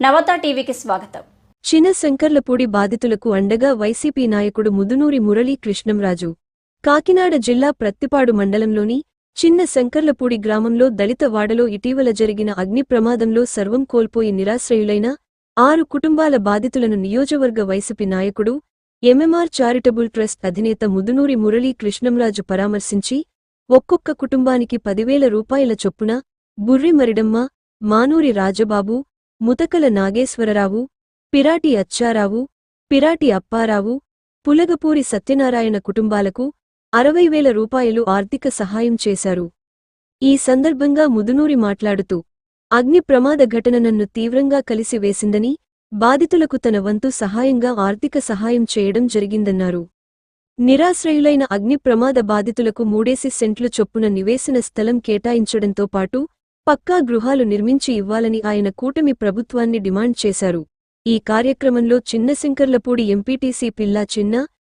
నవత టీవీకి స్వాగతం. చిన్న శంకర్లపూడి బాధితులకు అండగా వైసీపీ నాయకుడు ముదునూరి మురళీ కృష్ణంరాజు. కాకినాడ జిల్లా ప్రత్తిపాడు మండలంలోని చిన్న శంకర్లపూడి గ్రామంలో దళిత వాడలో ఇటీవల జరిగిన అగ్ని ప్రమాదంలో సర్వం కోల్పోయి నిరాశ్రయులైన ఆరు కుటుంబాల బాధితులను నియోజకవర్గ వైసీపీ నాయకుడు ఎంఎంఆర్ చారిటబుల్ ట్రస్ట్ అధినేత ముదునూరి మురళీ కృష్ణంరాజు పరామర్శించి ఒక్కొక్క కుటుంబానికి పదివేల రూపాయల చొప్పున బుర్రి మరిడమ్మ మానూరి రాజబాబు ముతకల నాగేశ్వరరావు పిరాటి అచ్చారావు పిరాటి అప్పారావు పులగపూరి సత్యనారాయణ కుటుంబాలకు అరవై వేల రూపాయలు ఆర్థిక సహాయం చేశారు. ఈ సందర్భంగా ముదునూరి మాట్లాడుతూ అగ్ని ప్రమాద ఘటన నన్ను తీవ్రంగా కలిసివేసిందని బాధితులకు తన వంతు సహాయంగా ఆర్థిక సహాయం చేయడం జరిగిందన్నారు. నిరాశ్రయులైన అగ్ని ప్రమాద బాధితులకు మూడేసి సెంట్లు చొప్పున నివేశన స్థలం కేటాయించడంతో పాటు పక్కా గృహాలు నిర్మించి ఇవ్వాలని ఆయన కూటమి ప్రభుత్వాన్ని డిమాండ్ చేశారు. ఈ కార్యక్రమంలో చిన్నశంకర్లపూడి ఎంపీటీసీ పిల్లా చిన్న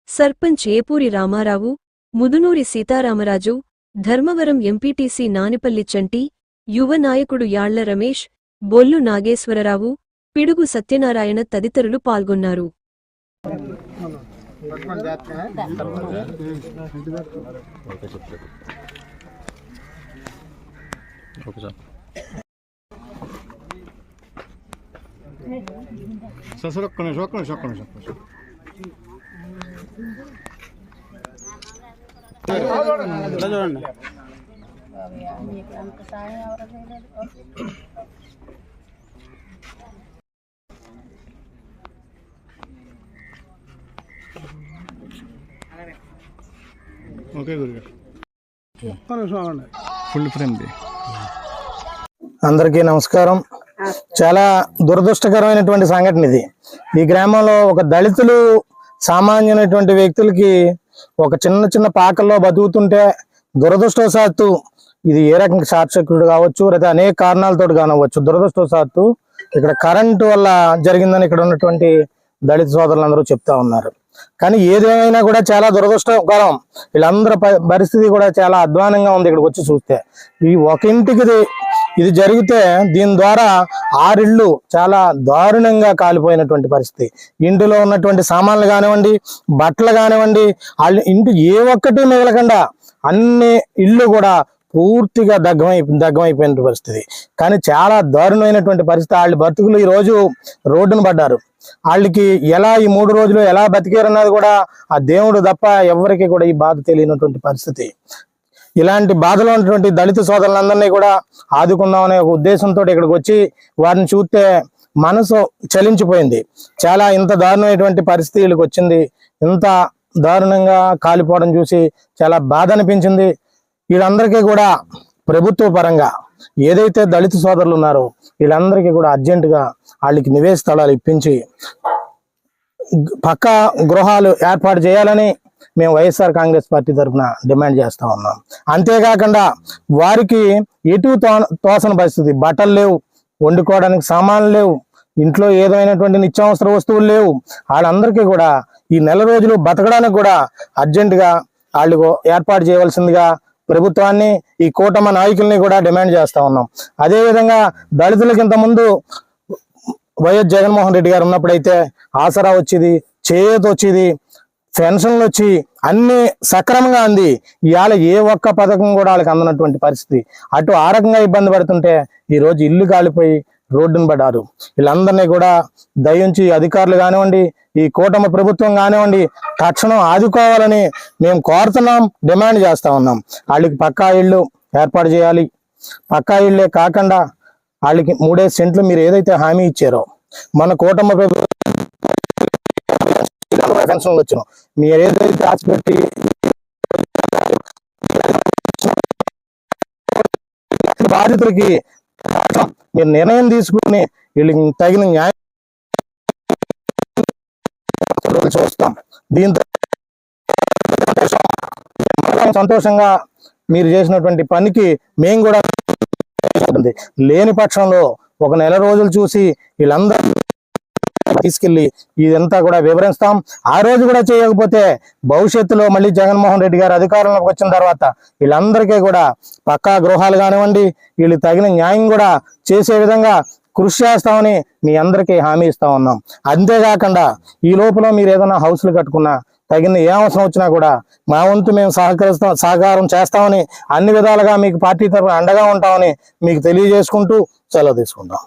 సర్పంచ్ ఏపూరి రామారావు ముదునూరి సీతారామరాజు ధర్మవరం ఎంపీటీసీ నానిపల్లి చంటి యువ నాయకుడు యాళ్ళ రమేష్ బొల్లు నాగేశ్వరరావు పిడుగు సత్యనారాయణ తదితరులు పాల్గొన్నారు. ఓకే సార్ సార్ సార్ ఒక్క నిమిషం ఒక్క నిమిషం ఒక్క నిమిషం ఒక్క నిమిషం ఇలా చూడండి ఓకే గురుగారు ఒక్క నిమిషం అవ్వండి ఫుల్ ఫ్రేమ్ది అందరికీ నమస్కారం. చాలా దురదృష్టకరమైనటువంటి సంఘటన ఇది ఈ గ్రామంలో ఒక దళితులు సామాన్యమైనటువంటి వ్యక్తులకి ఒక చిన్న చిన్న పాకల్లో బతుకుతుంటే దురదృష్టవశాత్తు ఇది ఏ రకంగా సర్క్యూట్ కావచ్చు లేదా అనేక కారణాలతో కానవచ్చు దురదృష్టవశాత్తు ఇక్కడ కరెంటు వల్ల జరిగిందని ఇక్కడ ఉన్నటువంటి దళిత సోదరులందరూ చెప్తా ఉన్నారు. కానీ ఏదేమైనా కూడా చాలా దురదృష్టకరం. వీళ్ళందరి పరిస్థితి కూడా చాలా అధ్వానంగా ఉంది ఇక్కడికి వచ్చి చూస్తే. ఈ ఒక ఇంటికి ఇది జరిగితే దీని ద్వారా ఆరిళ్ళు చాలా దారుణంగా కాలిపోయినటువంటి పరిస్థితి. ఇంటిలో ఉన్నటువంటి సామాన్లు కానివ్వండి బట్టలు కానివ్వండి వాళ్ళు ఇంటి ఏ ఒక్కటి మిగలకుండా అన్ని ఇళ్ళు కూడా పూర్తిగా దగ్గమై దగ్గమైపోయిన పరిస్థితి. కానీ చాలా దారుణమైనటువంటి పరిస్థితి. వాళ్ళ బతుకులు ఈ రోజు రోడ్డున పడ్డారు. వాళ్ళకి ఎలా ఈ మూడు రోజులు ఎలా బతికారన్నది కూడా ఆ దేవుడు తప్ప ఎవరికి కూడా ఈ బాధ తెలియనటువంటి పరిస్థితి. ఇలాంటి బాధలో ఉన్నటువంటి దళిత సోదరులందరినీ కూడా ఆదుకుందాం అనే ఒక ఉద్దేశంతో ఇక్కడికి వచ్చి వారిని చూస్తే మనసు చలించిపోయింది. చాలా ఇంత దారుణమైనటువంటి పరిస్థితి వీళ్ళకి వచ్చింది. ఇంత దారుణంగా కాలిపోవడం చూసి చాలా బాధ అనిపించింది. వీళ్ళందరికీ కూడా ప్రభుత్వ పరంగా ఏదైతే దళిత సోదరులు ఉన్నారో వీళ్ళందరికీ కూడా అర్జెంటుగా వాళ్ళకి నివేశ స్థలాలు ఇప్పించి పక్కా గృహాలు ఏర్పాటు చేయాలని మేము వైఎస్ఆర్ కాంగ్రెస్ పార్టీ తరఫున డిమాండ్ చేస్తా ఉన్నాం. అంతేకాకుండా వారికి ఎటు తో- తోసని పరిస్థితి బట్టలు లేవు వండుకోవడానికి సామాన్లు లేవు ఇంట్లో ఏదైనటువంటి నిత్యావసర వస్తువులు లేవు వాళ్ళందరికీ కూడా ఈ నెల రోజులు బతకడానికి కూడా అర్జెంటుగా వాళ్ళు ఏర్పాటు చేయవలసిందిగా ప్రభుత్వాన్ని ఈ కూటమి నాయకుల్ని కూడా డిమాండ్ చేస్తా ఉన్నాం. అదేవిధంగా దళితులకు ఇంతకుముందు వైఎస్ జగన్మోహన్ రెడ్డి గారు ఉన్నప్పుడైతే ఆసరా వచ్చేది చేయూత వచ్చేది పెన్షన్లు వచ్చి అన్ని సక్రమంగా అంది. ఇవాళ ఏ ఒక్క పథకం కూడా వాళ్ళకి అందనటువంటి పరిస్థితి. అటు ఆ రకంగా ఇబ్బంది పడుతుంటే ఈ రోజు ఇల్లు కాలిపోయి రోడ్డును పడ్డారు. వీళ్ళందరినీ కూడా దయించి అధికారులు కానివ్వండి ఈ కూటమి ప్రభుత్వం కానివ్వండి తక్షణం ఆదుకోవాలని మేము కోరుతున్నాం డిమాండ్ చేస్తా ఉన్నాం. వాళ్ళకి పక్కా ఇళ్ళు ఏర్పాటు చేయాలి. పక్కా ఇళ్ళే కాకుండా వాళ్ళకి మూడే సెంట్లు మీరు ఏదైతే హామీ ఇచ్చారో మన కూటమి ప్రభుత్వం పెన్షన్లు వచ్చిన మీరు ఏదైతే పెట్టి బాధితులకి మీరు నిర్ణయం తీసుకుని వీళ్ళకి తగిన న్యాయం చూస్తాం. దీంతో సంతోషంగా మీరు చేసినటువంటి పనికి మేము కూడా లేని పక్షంలో ఒక నెల రోజులు చూసి వీళ్ళందరూ తీసుకెళ్ళి ఇదంతా కూడా వివరిస్తాం. ఆ రోజు కూడా చేయకపోతే భవిష్యత్తులో మళ్ళీ జగన్మోహన్ రెడ్డి గారు అధికారంలోకి వచ్చిన తర్వాత వీళ్ళందరికీ కూడా పక్కా గృహాలు కానివ్వండి వీళ్ళు తగిన న్యాయం కూడా చేసే విధంగా కృషి చేస్తామని మీ అందరికీ హామీ ఇస్తా ఉన్నాం. అంతేకాకుండా ఈ లోపల మీరు ఏదైనా హౌస్లు కట్టుకున్నా తగిన ఏ అవసరం వచ్చినా కూడా మా వంతు మేము సహకరిస్తాం సహకారం చేస్తామని అన్ని విధాలుగా మీకు పార్టీ తరఫున అండగా ఉంటామని మీకు తెలియజేసుకుంటూ సెలవు తీసుకుంటాం.